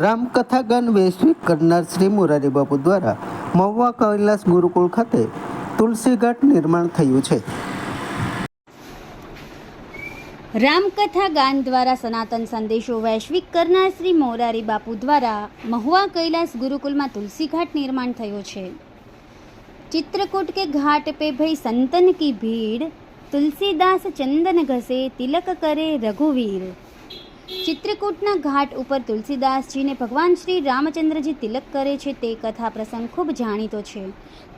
રામકથાગન વૈશ્વિક કરનાર શ્રી મુરારી બાપુ દ્વારા મહુવા કૈલાસ ગુરુકુળ ખાતે તુલસીઘાટ નિર્માણ થયું છે. રામકથા ગાન દ્વારા સનાતન સંદેશો વૈશ્વિક કરનાર શ્રી મોરારી બાપુ દ્વારા મહુવા કૈલાસ ગુરુકુલમાં તુલસીઘાટ નિર્માણ થયો છે. ચિત્રકૂટ કે ઘાટ પે ભઈ સંતન કી ભીડ, તુલસીદાસ ચંદન ઘસે તિલક કરે રઘુવીર. ચિત્રકૂટના ઘાટ ઉપર તુલસીદાસજીને ભગવાન શ્રી રામચંદ્રજી તિલક કરે છે તે કથા પ્રસંગ ખૂબ જાણીતો છે.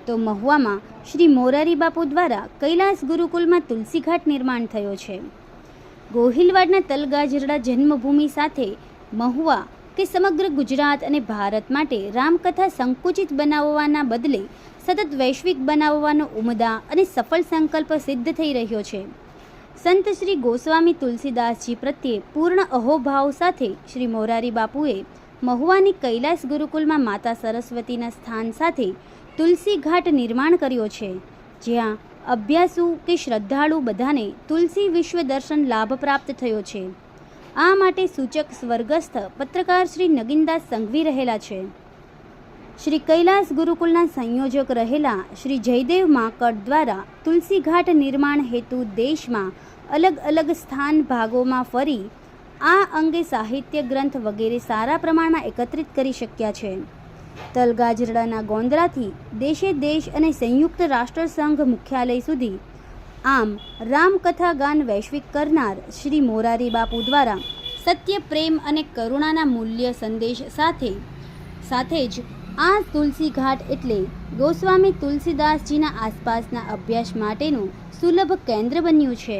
તો મહુવામાં શ્રી મોરારી બાપુ દ્વારા કૈલાસ ગુરુકુલમાં તુલસી ઘાટ નિર્માણ થયો છે. ગોહિલવાડના તલગાજરડા જન્મભૂમિ સાથે મહુવા કે સમગ્ર ગુજરાત અને ભારત માટે રામકથા સંકુચિત બનાવવાના બદલે સતત વૈશ્વિક બનાવવાનો ઉમદા અને સફળ સંકલ્પ સિદ્ધ થઈ રહ્યો છે. સંત શ્રી ગોસ્વામી તુલસીદાસજી પ્રત્યે પૂર્ણ અહોભાવ સાથે શ્રી મોરારી બાપુએ મહુવાની કૈલાસ ગુરુકુલમાં માતા સરસ્વતીના સ્થાન સાથે તુલસી ઘાટ નિર્માણ કર્યો છે. જ્યાં અભ્યાસુ કે શ્રદ્ધાળુ બધાને તુલસી વિશ્વ દર્શન લાભ પ્રાપ્ત થયો છે. આ માટે સૂચક સ્વર્ગસ્થ પત્રકાર શ્રી નગીનદાસ સંઘવી રહેલા છે. શ્રી કૈલાસ ગુરુકુલના સંયોજક રહેલા શ્રી જયદેવ માકડ દ્વારા તુલસી ઘાટ નિર્માણ હેતુ દેશમાં અલગ અલગ સ્થાન ભાગોમાં ફરી આ અંગે સાહિત્ય ગ્રંથ વગેરે સારા પ્રમાણમાં એકત્રિત કરી શક્યા છે. તલગાજરડાના ગોંદરાથી દેશે દેશ અને સંયુક્ત રાષ્ટ્ર સંઘ મુખ્યાલય સુધી આમ રામકથા ગાન વૈશ્વિક કરનાર શ્રી મોરારી બાપુ દ્વારા સત્ય, પ્રેમ અને કરુણાના મૂલ્ય સંદેશ સાથે સાથે જ આ તુલસી ઘાટ એટલે ગોસ્વામી તુલસીદાસજીના આસપાસના અભ્યાસ માટેનું સુલભ કેન્દ્ર બન્યું છે.